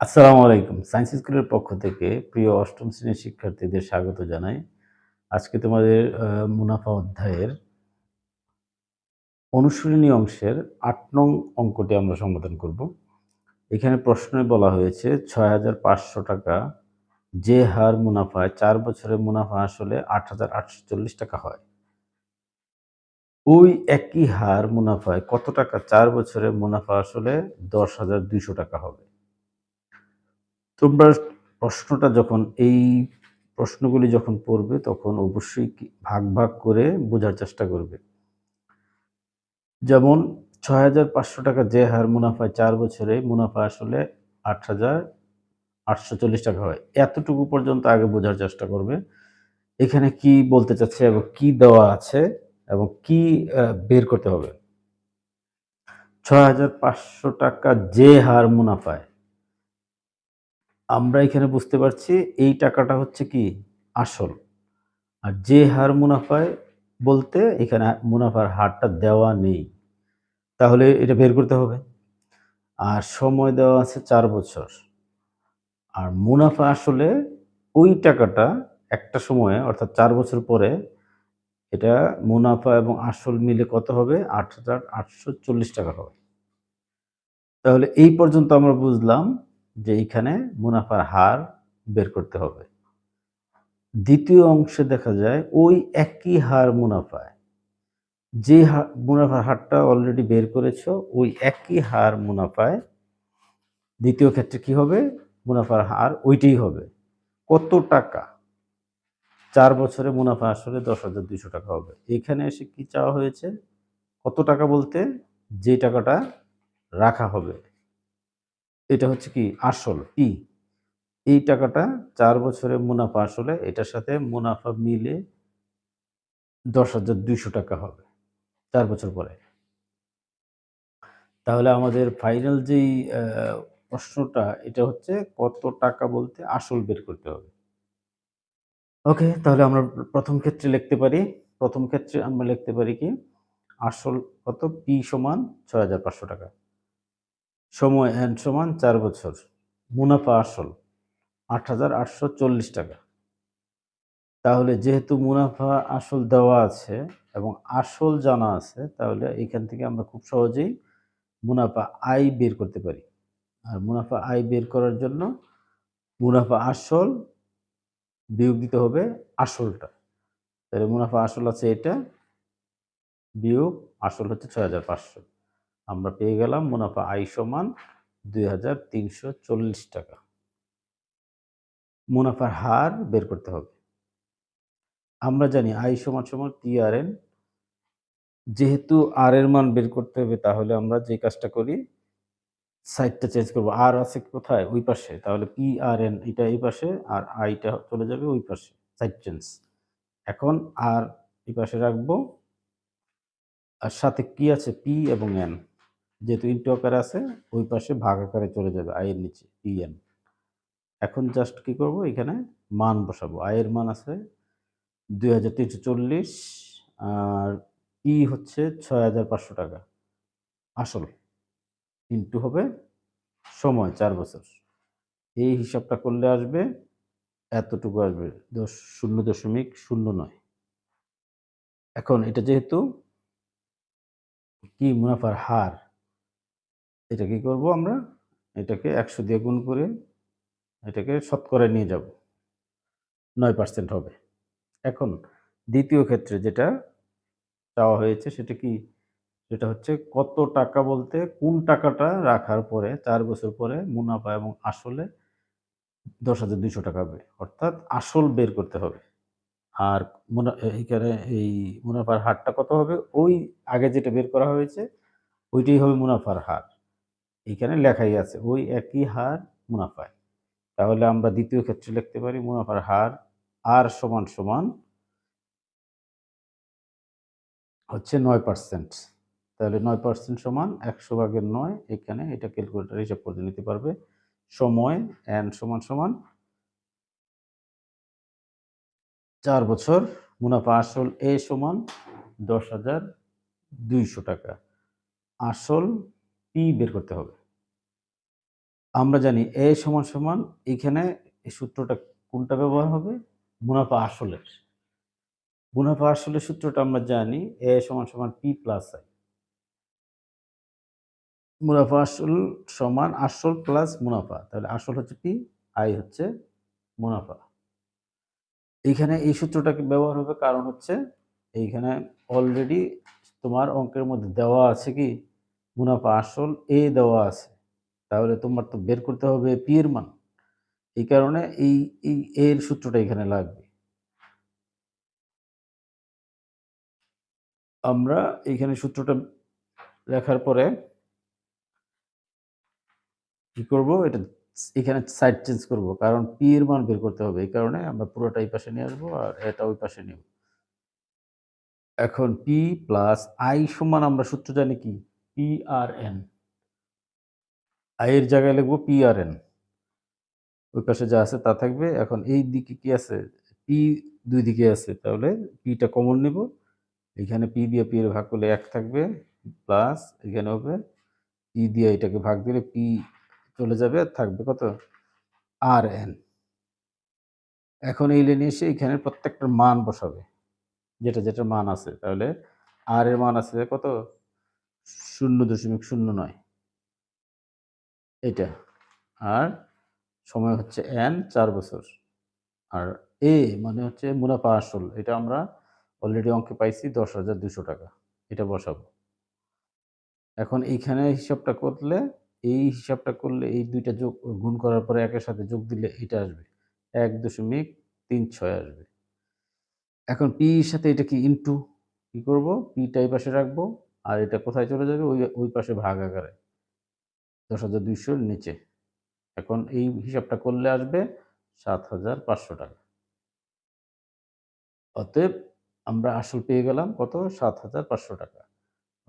আসসালামু আলাইকুম। সায়েন্স স্কুলের পক্ষ থেকে প্রিয় অষ্টম শ্রেণির শিক্ষার্থীদের স্বাগত জানাই। আজকে তোমাদের মুনাফা অধ্যায়ের অনুশীলনী অংশের আট নং অঙ্কটি আমরা সমাধান করব। এখানে প্রশ্নে বলা হয়েছে, ছয় হাজার পাঁচশো টাকা যে হার মুনাফায় চার বছরের মুনাফা আসলে আট হাজার আটশো চল্লিশ টাকা হয়। ওই একই হার মুনাফায় কত টাকা? চার বছরের মুনাফা আসলে দশ হাজার দুইশো টাকা হবে। তোমরা প্রশ্নটা যখন, এই প্রশ্নগুলি যখন পড়বে, তখন অবশ্যই ভাগ ভাগ করে বোঝার চেষ্টা করবে। যেমন ছয় হাজার পাঁচশো টাকা যে হার মুনাফায় চার বছরে মুনাফা আসলে আট হাজার আটশো চল্লিশ টাকা হয়। এতটুকু পর্যন্ত আগে বোঝার চেষ্টা করবে। এখানে কি বলতে চাচ্ছে এবং কি দেওয়া আছে এবং কি বের করতে হবে। ছয় হাজার পাঁচশো টাকা যে হার মুনাফায় আমরা এখানে বুঝতে পারছি এই টাকাটা হচ্ছে কি? আসল। আর যে হার মুনাফায় বলতে এখানে মুনাফার হারটা দেওয়া নেই। তাহলে এটা বের করতে হবে। আর সময় দেওয়া আছে চার বছর। আর মুনাফা আসলে ওই টাকাটা একটা সময়ে, অর্থাৎ চার বছর পরে, এটা মুনাফা এবং আসল মিলে কত হবে? আট হাজার আটশো চল্লিশ টাকা হবে। তাহলে এই পর্যন্ত আমরা বুঝলাম যে এইখানে মুনাফার হার বের করতে হবে। দ্বিতীয় অংশে দেখা যায় ওই একই হার মুনাফায়। যে মুনাফার হারটা অলরেডি বের করেছ, ওই একই হার মুনাফায় দ্বিতীয় ক্ষেত্রে কি হবে? মুনাফার হার ওইটাই হবে। কত টাকা? চার বছরে মুনাফা আসলে দশ হাজার দুইশো টাকা হবে। এখানে এসে কি চাওয়া হয়েছে? কত টাকা বলতে? যে টাকাটা রাখা হবে। এটা হচ্ছে কি আসল কি এই টাকাটা চার বছরে মুনাফা আসলে এটার সাথে মুনাফা মিলে দশ হাজার দুইশো টাকা হবে চার বছর পরে। তাহলে আমাদের ফাইনাল যেই প্রশ্নটা, এটা হচ্ছে কত টাকা বলতে আসল বের করতে হবে। ওকে, তাহলে আমরা প্রথম ক্ষেত্রে লিখতে পারি, প্রথম ক্ষেত্রে আমরা লিখতে পারি কি, আসল কত? পি সমান ছয় হাজার পাঁচশো টাকা। সময় এন সমান চার বছর। মুনাফা আসল আট হাজার আটশো চল্লিশ টাকা। তাহলে যেহেতু মুনাফা আসল দেওয়া আছে এবং আসল জানা আছে, তাহলে এখান থেকে আমরা খুব সহজেই মুনাফা আয় বের করতে পারি। আর মুনাফা আয় বের করার জন্য মুনাফা আসল বিয়োগ দিতে হবে আসলটা। তাহলে মুনাফা আসল আছে এটা, বিয়োগ আসল হচ্ছে ছয় হাজার পাঁচশো। আমরা পেয়ে গেলাম মুনাফা আয় সমান দুই টাকা। মুনাফার হার বের করতে হবে। আমরা জানি আই সমান সমান টি আর এন। যেহেতু আর এর মান বের করতে হবে, তাহলে আমরা যে কাজটা করি সাইডটা চেঞ্জ করব। আর আছে কোথায়? ওই পাশে। তাহলে পি আর এন এটা এই পাশে আর আইটা চলে যাবে ওই পাশে সাইড চেঞ্জ। এখন আর এই পাশে রাখব। আর সাথে কি আছে? পি এবং এন। যেহেতু ইন্টু আকারে আছে, ওই পাশে ভাগ আকারে চলে যাবে, আয়ের নিচে পি এন এখন জাস্ট কি করব? এখানে মান বসাবো। আয়ের মান আছে দুই হাজার তিনশো চল্লিশ, আর ই হচ্ছে ছয় হাজার পাঁচশো টাকা। আসল ইন্টু হবে সময়, চার বছর। এই হিসাবটা করলে আসবে, এতটুকু আসবে, দশ, শূন্য দশমিক শূন্য নয়। এখন এটা যেহেতু কি মুনাফার হার? এটা কি করব আমরা? এটাকে একশো দিয়ে গুণ করে এটাকে শতকরা নিয়ে যাব। নয় পার্সেন্ট হবে। এখন দ্বিতীয় ক্ষেত্রে যেটা চাওয়া হয়েছে সেটা কি? সেটা হচ্ছে কত টাকা বলতে কোন টাকাটা রাখার পরে চার বছর পরে মুনাফা এবং আসলে দশ হাজার দুইশো টাকা হবে। অর্থাৎ আসল বের করতে হবে। আর মুনা, এইখানে এই মুনাফার হারটা কত হবে? ওই আগে যেটা বের করা হয়েছে, ওইটাই হবে মুনাফার হার। এইখানে লেখাই আছে, ওই একই হার মুনাফায়। তাহলে আমরা দ্বিতীয় ক্ষেত্রে লিখতে পারি মুনাফার হার আর সমান সমান হচ্ছে নয় পার্সেন্ট। তাহলে নয় পার্সেন্ট সমান একশো ভাগের নয়, এখানে এটা ক্যালকুলেটার হিসাব করে নিতে পারবে। সময় এন সমান সমান চার বছর, মুনাফা আসল এ সমান দশ হাজার দুইশো টাকা। আসল পি বের করতে হবে। আমরা জানি এ সমান সমান এখানে এই সূত্রটা কোনটা ব্যবহার হবে? মুনাফা আসলের। মুনাফা আসলের সূত্রটা আমরা জানি এ সমান সমান পি প্লাস আই মুনাফা আসল সমান আসল প্লাস মুনাফা। তাহলে আসল হচ্ছে পি আই হচ্ছে মুনাফা। এইখানে এই সূত্রটাকে ব্যবহার হবে? কারণ হচ্ছে এইখানে অলরেডি তোমার অঙ্কের মধ্যে দেওয়া আছে কি? মুনাফা আসল এ দেওয়া আছে। তাহলে তোমার তো বের করতে হবে পি এর মান। এই কারণে এই এই, এর সূত্রটা এখানে লাগবে। আমরা এখানে সূত্রটা লেখার পরে কি করব? এটা এখানে সাইড চেঞ্জ করব। কারণ পি এর মান বের করতে হবে। এই কারণে আমরা পুরোটা এই পাশে নিয়ে আসব আর এটা ওই পাশে নিব। এখন পি প্লাস আই সমান আমরা সূত্র জানি কি? পি আর এন আই এর জায়গায় লিখব পি আর এন ওই পাশে যা আছে তা থাকবে। এখন এই দিকে কি আছে? পি দুই দিকে আছে। তাহলে পিটা কমন নিব। এখানে পি দিয়ে পি এর ভাগ করলে এক থাকবে প্লাস এখানে হবে পি দিয়ে এটাকে ভাগ দিলে পি চলে যাবে, থাকবে কত? আর এন এখন এই লেনে এসে এখানে প্রত্যেকটার মান বসাবে। যেটা যেটা মান আছে। তাহলে আর এর মান আছে কত? শূন্য দশমিক শূন্য নয়। এটা। আর সময় হচ্ছে এন চার বছর। আর এ মানে হচ্ছে মুনাফা আসল। এটা আমরা অলরেডি অঙ্কে পাইছি দশ হাজার দুশো টাকা। এটা বসাবো। এখন এইখানে হিসাবটা করলে, এই হিসাবটা করলে এই দুইটা যোগ, গুণ করার পরে একের সাথে যোগ দিলে এটা আসবে। এক দশমিক তিন ছয় আসবে। এখন পি এর সাথে এটা কি ইনটু কি করব? পিটা এই পাশে রাখব। আর এটা কোথায় চলে যাবে? ওই ওই পাশে ভাগ আকারে। দশ হাজার দুইশোর নিচে। এখন এই হিসাবটা করলে আসবে সাত হাজার পাঁচশো টাকা। অতএব আমরা আসল পেয়ে গেলাম কত? সাত হাজার পাঁচশো টাকা।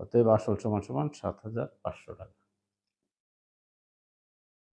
অতএব আসল সমান সমান সাত হাজার পাঁচশো টাকা।